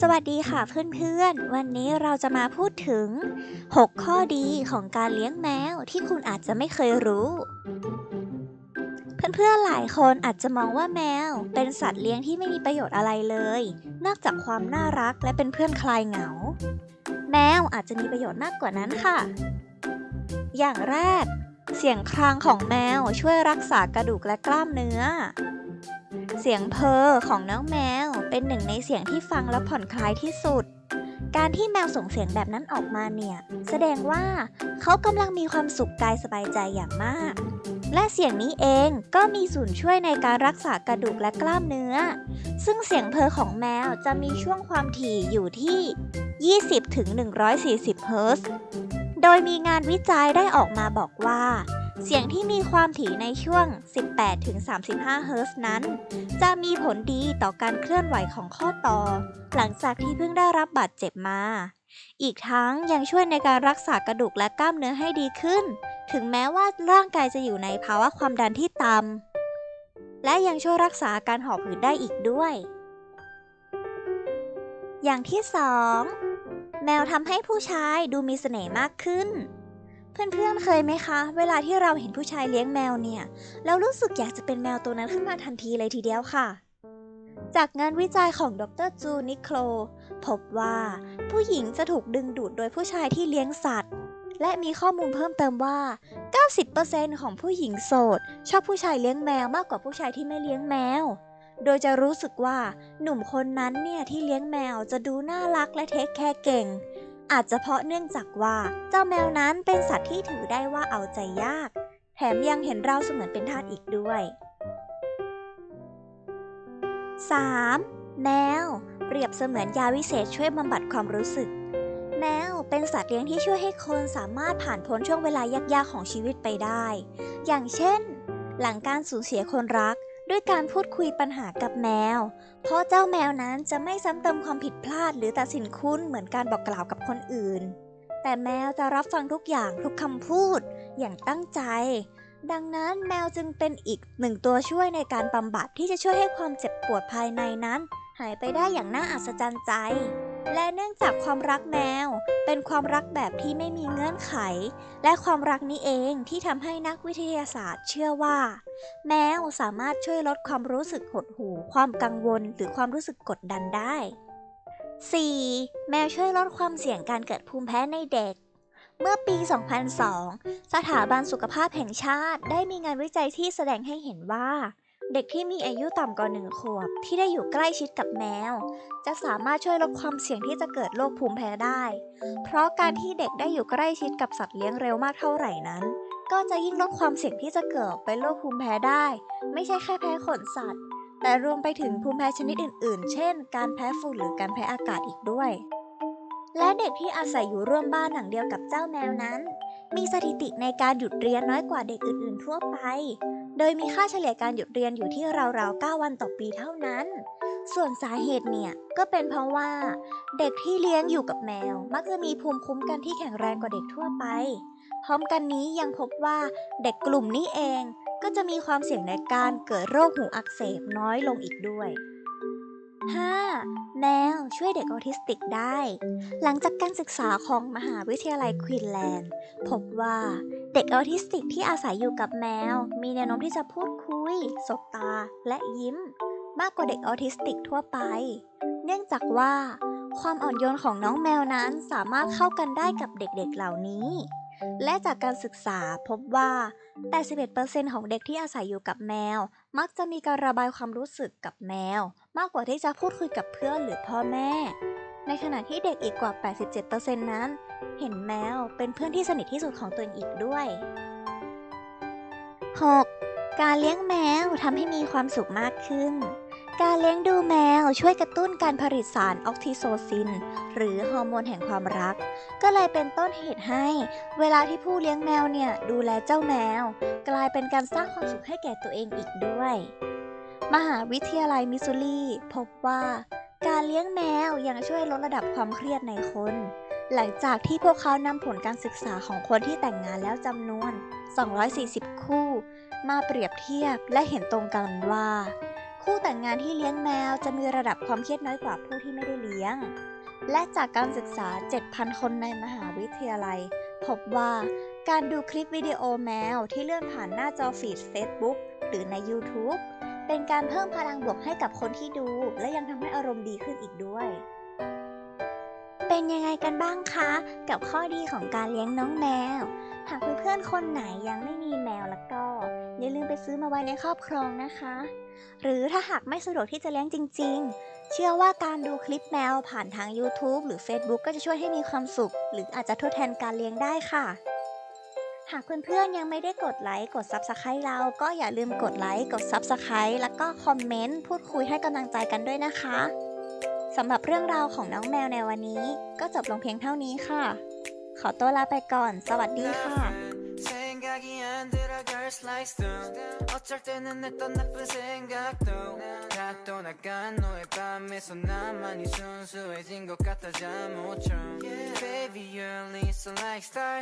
สวัสดีค่ะเพื่อนๆ วันนี้เราจะมาพูดถึง 6 ข้อดีของการเลี้ยงแมวที่คุณอาจจะไม่เคยรู้ เพื่อนๆ หลายคนอาจจะมองว่าแมว เป็นสัตว์เลี้ยงที่ไม่มีประโยชน์อะไรเลย นอกจากความน่ารักและเป็นเพื่อนคลายเหงา แมวอาจจะมีประโยชน์มากกว่านั้นค่ะ อย่างแรก เสียงครางของแมวช่วยรักษากระดูกและกล้ามเนื้อ เสียงเพอของน้องแมวเป็นหนึ่งในเสียงที่ฟังแล้วผ่อนคลายที่สุด การที่แมวส่งเสียงแบบนั้นออกมาเนี่ย แสดงว่าเขากำลังมีความสุขกายสบายใจอย่างมาก และเสียงนี้เองก็มีส่วนช่วยในการรักษากระดูกและกล้ามเนื้อ ซึ่งเสียงเพอของแมวจะมีช่วงความถี่อยู่ที่ 20ถึง140 เฮิรตซ์โดยมีงานวิจัยได้ออกมาบอกว่า เสียงที่มีความถี่ในช่วง 18-35 เฮิรตซ์นั้น จะมีผลดีต่อการเคลื่อนไหวของข้อต่อ หลังจากที่เพิ่งได้รับบาดเจ็บมา อีกทั้งยังช่วยในการรักษากระดูกและกล้ามเนื้อให้ดีขึ้น ถึงแม้ว่าร่างกายจะอยู่ในภาวะความดันที่ต่ำ และยังช่วยรักษาอาการหอบหืดได้อีกด้วย อย่างที่สองแมวทำให้ผู้ชายดูมีเสน่ห์มากขึ้น เพื่อนๆ เคยไหมคะ เวลาที่เราเห็นผู้ชายเลี้ยงแมวเนี่ยแล้วรู้สึกอยากจะเป็นแมวตัวนั้นขึ้นมาทันทีเลยทีเดียวค่ะ จากงานวิจัยของดรจูนิโคลพบว่าผู้หญิงจะถูกดึงดูดโดยผู้ชายที่เลี้ยงสัตว์ และมีข้อมูลเพิ่มเติมว่า 90%ของผู้หญิงโสด ชอบผู้ชายเลี้ยงแมวมากกว่าผู้ชายที่ไม่เลี้ยงแมว โดยจะรู้สึกว่าหนุ่มคนนั้นเนี่ยที่เลี้ยงแมวจะดูน่ารักและเทคแคร์เก่ง อาจจะเพราะเนื่องจากว่าเจ้าแมวนั้นเป็นสัตว์ที่ถือได้ว่าเอาใจยาก แถมยังเห็นเราเสมือนเป็นทาสอีกด้วย 3. แมว เปรียบเสมือนยาวิเศษช่วยบำบัดความรู้สึก แมวเป็นสัตว์เลี้ยงที่ช่วยให้คนสามารถผ่านพ้นช่วงเวลายากๆของชีวิตไปได้ อย่างเช่น หลังการสูญเสียคนรัก ด้วยการพูดคุยปัญหากับแมว เพราะเจ้าแมวนั้นจะไม่ซ้ำเติมความผิดพลาดหรือตัดสินคุณเหมือนการบอกกล่าวกับคนอื่น แต่แมวจะรับฟังทุกอย่างทุกคำพูด อย่างตั้งใจ ดังนั้นแมวจึงเป็นอีกหนึ่งตัวช่วยในการบำบัดที่จะช่วยให้ความเจ็บปวดภายในนั้น หายไปได้อย่างน่าอัศจรรย์ใจ และเนื่องจากความรักแมว เป็นความรักแบบที่ไม่มีเงื่อนไข และความรักนี้เองที่ทำให้นักวิทยาศาสตร์เชื่อว่า แมวสามารถช่วยลดความรู้สึกหดหู่ ความกังวล หรือความรู้สึกกดดันได้ 4. แมวช่วยลดความเสี่ยงการเกิดภูมิแพ้ในเด็ก เมื่อปี 2002 สถาบันสุขภาพแห่งชาติได้มีงานวิจัยที่แสดงให้เห็นว่า เด็กที่มีอายุต่ำกว่าหนึ่งขวบ ที่ได้อยู่ใกล้ชิดกับแมว จะสามารถช่วยลดความเสี่ยงที่จะเกิดโรคภูมิแพ้ได้ เพราะการที่เด็กได้อยู่ใกล้ชิดกับสัตว์เลี้ยงเร็วมากเท่าไหร่นั้น ก็จะยิ่งลดความเสี่ยงที่จะเกิดเป็นโรคภูมิแพ้ได้ ไม่ใช่แค่แพ้ขนสัตว์ แต่รวมไปถึงภูมิแพ้ชนิดอื่น ๆ เช่น การแพ้ฝุ่นหรือการแพ้อากาศอีกด้วย และเด็กที่อาศัยอยู่ร่วมบ้านหลังเดียวกับเจ้าแมวนั้น มีสถิติในการหยุดเรียนน้อยกว่าเด็กอื่น ๆ ทั่วไป โดยมีค่าเฉลี่ยการหยุดเรียนอยู่ที่ราวๆ 9 วันต่อปีเท่านั้น ส่วนสาเหตุเนี่ยก็เป็นเพราะว่า เด็กที่เลี้ยงอยู่กับแมว มักจะมีภูมิคุ้มกันที่แข็งแรงกว่าเด็กทั่วไป พร้อมกันนี้ยังพบว่าเด็กกลุ่มนี้เองก็จะมีความเสี่ยงในการเกิดโรคหูอักเสบน้อยลงอีกด้วย 5. แมวช่วยเด็กออทิสติกได้ หลังจากการศึกษาของมหาวิทยาลัยควีนแลนด์พบว่าเด็กออทิสติกที่อาศัยอยู่กับแมว มีแนวโน้มที่จะพูดคุย สบตา และยิ้ม มากกว่าเด็กออทิสติกทั่วไป เนื่องจากว่า ความอ่อนโยนของน้องแมวนั้นสามารถเข้ากันได้กับเด็กๆเหล่านี้ และจากการศึกษาพบว่า 81%ของเด็กที่อาศัยอยู่กับแมว มักจะมีการระบายความรู้สึกกับแมว มากกว่าที่จะพูดคุยกับเพื่อนหรือพ่อแม่ ในขณะที่เด็กอีกกว่า 87%นั้น เห็นแมวเป็นเพื่อนที่สนิทที่สุดของตัวเองอีกด้วย 6. การเลี้ยงแมวทำให้มีความสุขมากขึ้น การเลี้ยงดูแมวช่วยกระตุ้นการผลิตสารออกซิโทซิน หรือฮอร์โมนแห่งความรัก ก็เลยเป็นต้นเหตุให้ เวลาที่ผู้เลี้ยงแมวเนี่ยดูแลเจ้าแมว กลายเป็นการสร้างความสุขให้แก่ตัวเองอีกด้วย มหาวิทยาลัยมิสซูรีพบว่าการเลี้ยงแมวยังช่วยลดระดับความเครียดในคน หลังจากที่พวกเขานำผลการศึกษาของคนที่แต่งงานแล้วจำนวน 240 คู่ มาเปรียบเทียบและเห็นตรงกันว่า คู่แต่งงานที่เลี้ยงแมวจะมีระดับความเครียดน้อยกว่าผู้ที่ไม่ได้เลี้ยง และจากการศึกษา 7,000 คนในมหาวิทยาลัย พบว่าการดูคลิปวิดีโอแมวที่เลื่อนผ่านหน้าจอฟีด Facebook หรือใน YouTube เป็นการเพิ่มพลังบวกให้กับคนที่ดู และยังทำให้อารมณ์ดีขึ้นอีกด้วย เป็นยังไงกันบ้างคะ กับข้อดีของการเลี้ยงน้องแมว หากเพื่อนๆคนไหนยังไม่มีแมวแล้วก็ อย่าลืมไปซื้อมาไว้ในครอบครองนะคะ หรือถ้าหากไม่สะดวกที่จะเลี้ยงจริง ๆ เชื่อว่าการดูคลิปแมวผ่านทาง YouTube หรือ Facebook ก็จะช่วยให้มีความสุข หรืออาจจะทดแทนการเลี้ยงได้ค่ะ หากเพื่อนๆยังไม่ได้กดไลค์ กด Subscribe เราก็อย่าลืมกดไลค์ กด Subscribe แล้วก็คอมเมนต์ พูดคุยให้กำลังใจกันด้วยนะคะสำหรับเรื่องราวของน้องแมวในวันนี้ ก็จบลงเพียงเท่านี้ค่ะ ขอตัวลาไปก่อน สวัสดีค่ะ 생각이 안 들어갈 slice down 어쩔 때는 했던 나쁜 생각도 다 떠나간 너의 밤에서 나만이 순수해진 것 같아 잠 못 쳐 Baby you're a lisa like star